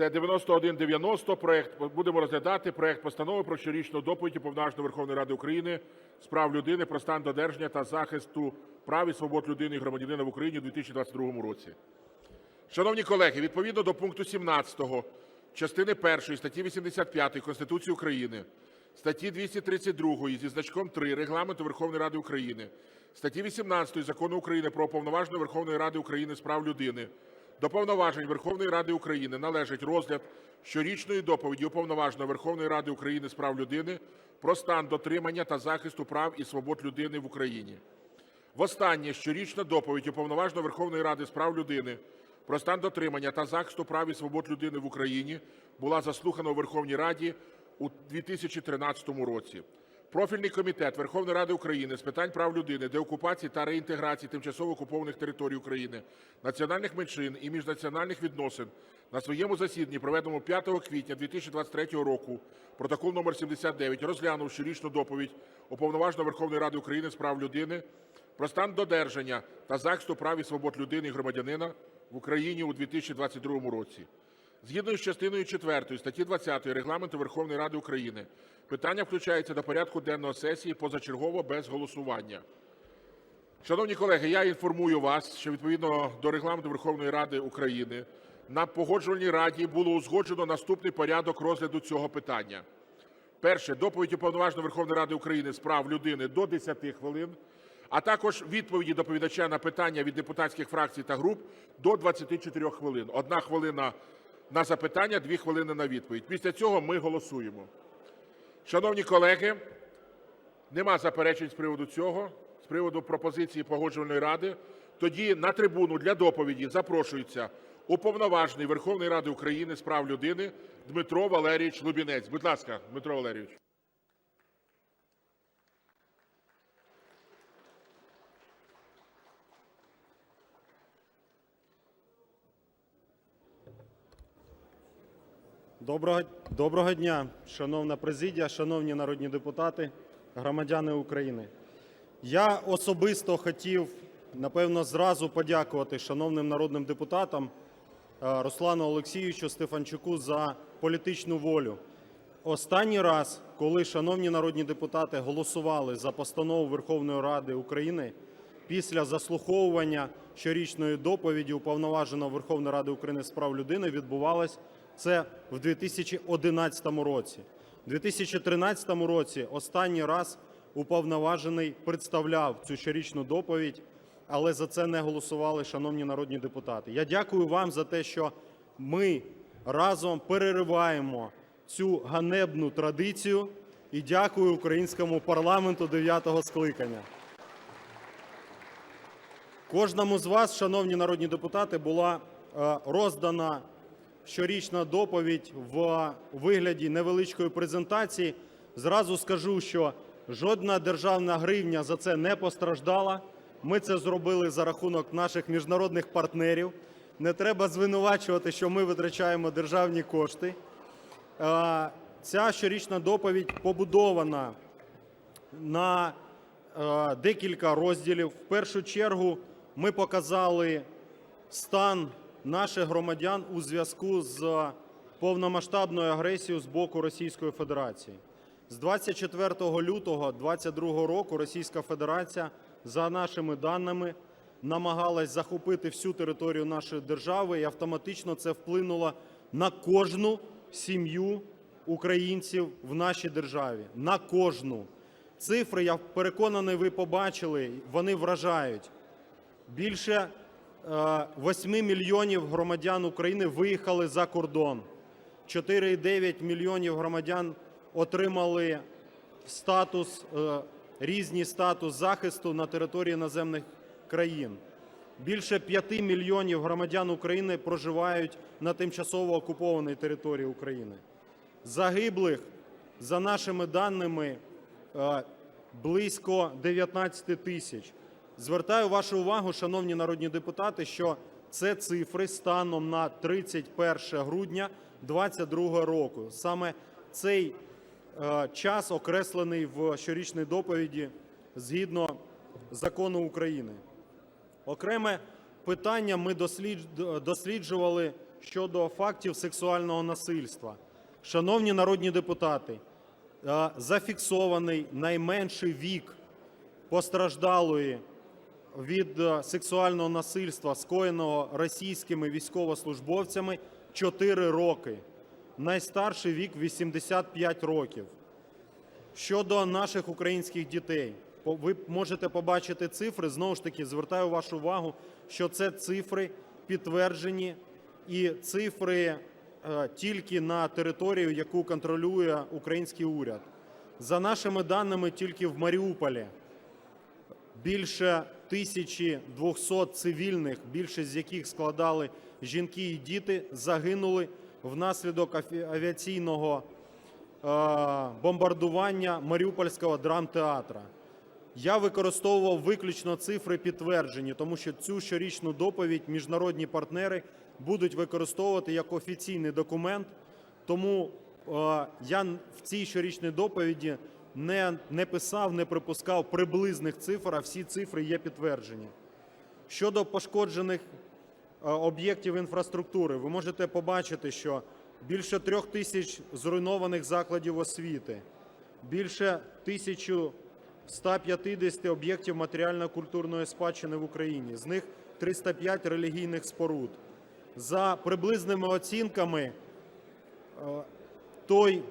Це 9190 проект. Будемо розглядати проект постанови про щорічну доповідь Уповноваженої Верховної Ради України з прав людини про стан додержання та захисту прав і свобод людини і громадянина в Україні у 2022 році. Шановні колеги, відповідно до пункту 17 частини 1 статті 85 Конституції України, статті 232 зі значком 3 Регламенту Верховної Ради України, статті 18 Закону України "Про Уповноваженого Верховної Ради України з прав людини" до повноважень Верховної Ради України належить розгляд щорічної доповіді Уповноваженого Верховної Ради України з прав людини про стан дотримання та захисту прав і свобод людини в Україні. Востаннє щорічна доповідь Уповноваженого Верховної Ради з прав людини про стан дотримання та захисту прав і свобод людини в Україні була заслухана у Верховній Раді у 2013 році. Профільний комітет Верховної Ради України з питань прав людини, деокупації та реінтеграції тимчасово окупованих територій України, національних меншин і міжнаціональних відносин на своєму засіданні, проведеному 5 квітня 2023 року, протокол номер 79, розглянув щорічну доповідь Уповноваженого Верховної Ради України з прав людини про стан додержання та захисту прав і свобод людини і громадянина в Україні у 2022 році. Згідно з частиною 4 статті 20 Регламенту Верховної Ради України питання включається до порядку денного сесії позачергово без голосування. Шановні колеги, я інформую вас, що відповідно до Регламенту Верховної Ради України на Погоджувальній раді було узгоджено наступний порядок розгляду цього питання. Перше. Доповідь Уповноваженого Верховної Ради України з прав людини – до 10 хвилин, а також відповіді доповідача на питання від депутатських фракцій та груп – до 24 хвилин. Одна хвилина на запитання, дві хвилини на відповідь. Після цього ми голосуємо. Шановні колеги, нема заперечень з приводу цього, з приводу пропозиції Погоджувальної ради. Тоді на трибуну для доповіді запрошується Уповноважений Верховної Ради України з прав людини Дмитро Валерійович Лубінець. Будь ласка, Дмитро Валерійович. Доброго, доброго дня, шановна президія, шановні народні депутати, громадяни України. Я особисто хотів, напевно, зразу подякувати шановним народним депутатам е, Руслану Олексійовичу Стефанчуку за політичну волю. Останній раз, коли шановні народні депутати голосували за постанову Верховної Ради України після заслуховування щорічної доповіді Уповноваженого Верховної Ради України з прав людини, відбувалось це в 2011 році. У 2013 році останній раз уповноважений представляв цю щорічну доповідь, але за це не голосували шановні народні депутати. Я дякую вам за те, що ми разом перериваємо цю ганебну традицію і дякую українському парламенту дев'ятого скликання. Кожному з вас, шановні народні депутати, була е, роздана щорічна доповідь в вигляді невеличкої презентації. Зразу скажу, що жодна державна гривня за це не постраждала. Ми це зробили за рахунок наших міжнародних партнерів. Не треба звинувачувати, що ми витрачаємо державні кошти. Ця щорічна доповідь побудована на декілька розділів. В першу чергу ми показали стан наших громадян у зв'язку з повномасштабною агресією з боку Російської Федерації. З 24 лютого 2022 року Російська Федерація, за нашими даними, намагалась захопити всю територію нашої держави, і автоматично це вплинуло на кожну сім'ю українців в нашій державі. На кожну. Цифри, я переконаний, ви побачили, вони вражають. Більше 8 мільйонів громадян України виїхали за кордон. 4,9 мільйонів громадян отримали статус, е, різні статус захисту на території іноземних країн. Більше 5 мільйонів громадян України проживають на тимчасово окупованій території України. Загиблих, за нашими даними, е, близько 19 тисяч. Звертаю вашу увагу, шановні народні депутати, що це цифри станом на 31 грудня 2022 року. Саме цей е, час окреслений в щорічній доповіді згідно закону України. Окреме питання ми досліджували щодо фактів сексуального насильства. Шановні народні депутати, е, зафіксований найменший вік постраждалої від е, сексуального насильства, скоєного російськими військовослужбовцями, 4 роки. Найстарший вік 85 років. Щодо наших українських дітей, ви можете побачити цифри. Знову ж таки, звертаю вашу увагу, що це цифри підтверджені і цифри е, тільки на територію, яку контролює український уряд. За нашими даними, тільки в Маріуполі більше 1200 цивільних, більшість з яких складали жінки і діти, загинули внаслідок авіаційного е, бомбардування Маріупольського драмтеатра. Я використовував виключно цифри підтверджені, тому що цю щорічну доповідь міжнародні партнери будуть використовувати як офіційний документ. Тому е, я в цій щорічній доповіді не, не писав, не припускав приблизних цифр, а всі цифри є підтверджені. Щодо пошкоджених е, об'єктів інфраструктури, ви можете побачити, що більше трьох тисяч зруйнованих закладів освіти, більше 1150 об'єктів матеріально-культурної спадщини в Україні, з них 305 релігійних споруд. За приблизними оцінками, е, той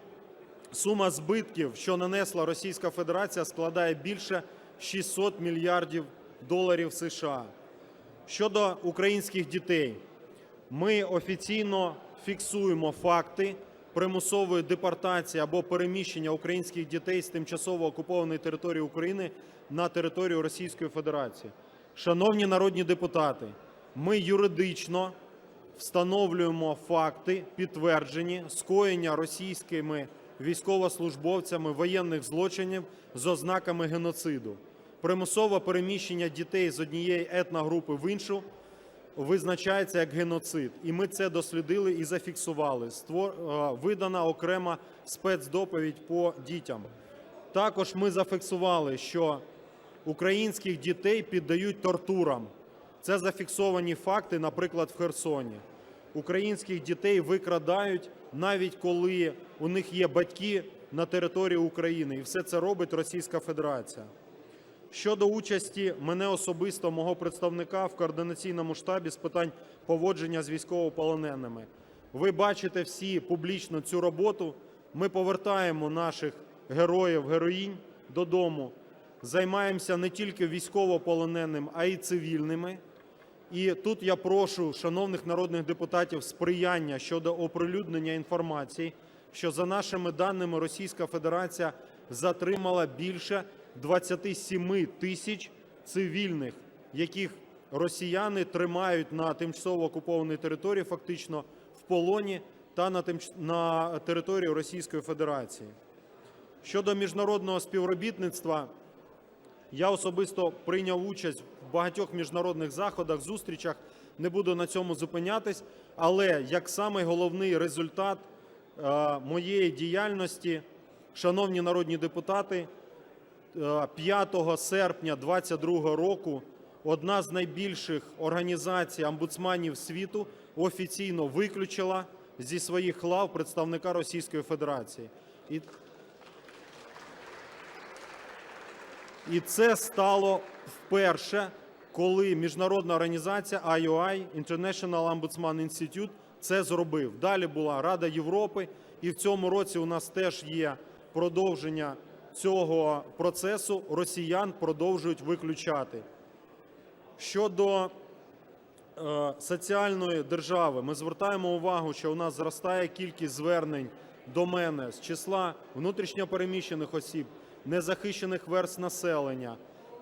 сума збитків, що нанесла Російська Федерація, складає більше 600 мільярдів доларів США. Щодо українських дітей, ми офіційно фіксуємо факти примусової депортації або переміщення українських дітей з тимчасово окупованої території України на територію Російської Федерації. Шановні народні депутати, ми юридично встановлюємо факти, підтверджені скоєння російськими військовослужбовцями воєнних злочинів з ознаками геноциду. Примусове переміщення дітей з однієї етногрупи в іншу визначається як геноцид. І ми це дослідили і зафіксували. Створ... е, Видана окрема спецдоповідь по дітям. Також ми зафіксували, що українських дітей піддають тортурам. Це зафіксовані факти, наприклад, в Херсоні. Українських дітей викрадають навіть коли у них є батьки на території України, і все це робить Російська Федерація. Щодо участі мене особисто, мого представника в координаційному штабі з питань поводження з військовополоненими. Ви бачите всі публічно цю роботу. Ми повертаємо наших героїв, героїнь додому, займаємося не тільки військовополоненим, а й цивільними. І тут я прошу шановних народних депутатів сприяння щодо оприлюднення інформації, що за нашими даними Російська Федерація затримала більше 27 тисяч цивільних, яких росіяни тримають на тимчасово окупованій території, фактично в полоні та на, тимч... на території Російської Федерації. Щодо міжнародного співробітництва, я особисто прийняв участь в багатьох міжнародних заходах, зустрічах. Не буду на цьому зупинятись, але як самий головний результат е, моєї діяльності, шановні народні депутати, е, 5 серпня 2022 року одна з найбільших організацій омбудсманів світу офіційно виключила зі своїх лав представника Російської Федерації. І це стало вперше, коли міжнародна організація IOI, International Ombudsman Institute, це зробив. Далі була Рада Європи, і в цьому році у нас теж є продовження цього процесу. Росіян продовжують виключати. Щодо е, соціальної держави, ми звертаємо увагу, що у нас зростає кількість звернень до мене з числа внутрішньопереміщених осіб, незахищених верст населення,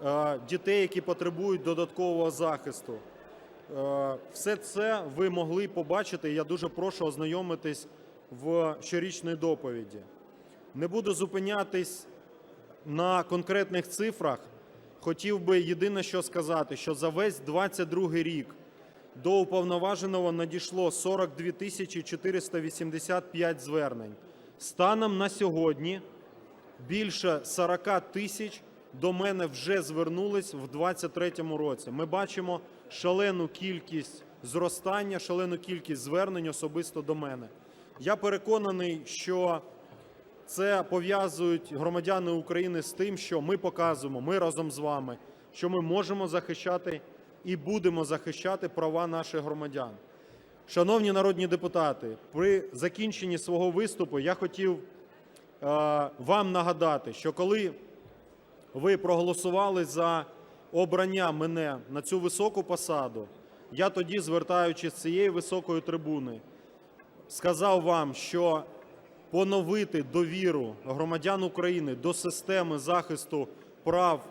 е, дітей, які потребують додаткового захисту. Е, Все це ви могли побачити. Я дуже прошу ознайомитись в щорічній доповіді. Не буду зупинятись на конкретних цифрах. Хотів би єдине що сказати, що за весь 22 рік до уповноваженого надійшло 42 тисячі 485 звернень. Станом на сьогодні більше 40 тисяч до мене вже звернулись в 2023 році. Ми бачимо шалену кількість зростання, шалену кількість звернень особисто до мене. Я переконаний, що це пов'язують громадяни України з тим, що ми показуємо, ми разом з вами, що ми можемо захищати і будемо захищати права наших громадян. Шановні народні депутати, при закінченні свого виступу я хотів вам нагадати, що коли ви проголосували за обрання мене на цю високу посаду, я тоді, звертаючись з цієї високої трибуни, сказав вам, що поновити довіру громадян України до системи захисту прав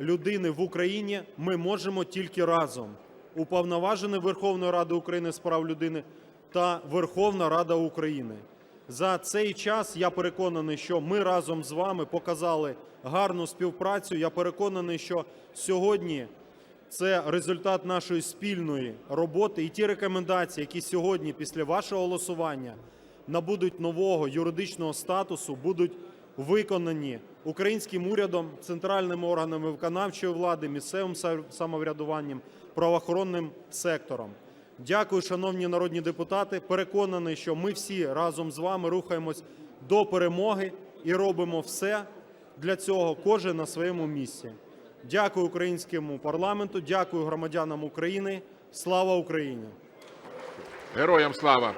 людини в Україні ми можемо тільки разом. Уповноважений Верховної Ради України з прав людини та Верховна Рада України. За цей час я переконаний, що ми разом з вами показали гарну співпрацю. Я переконаний, що сьогодні це результат нашої спільної роботи і ті рекомендації, які сьогодні після вашого голосування набудуть нового юридичного статусу, будуть виконані українським урядом, центральними органами виконавчої влади, місцевим са- самоврядуванням, правоохоронним сектором. Дякую, шановні народні депутати. Переконаний, що ми всі разом з вами рухаємось до перемоги і робимо все для цього, кожен на своєму місці. Дякую українському парламенту, дякую громадянам України. Слава Україні! Героям слава!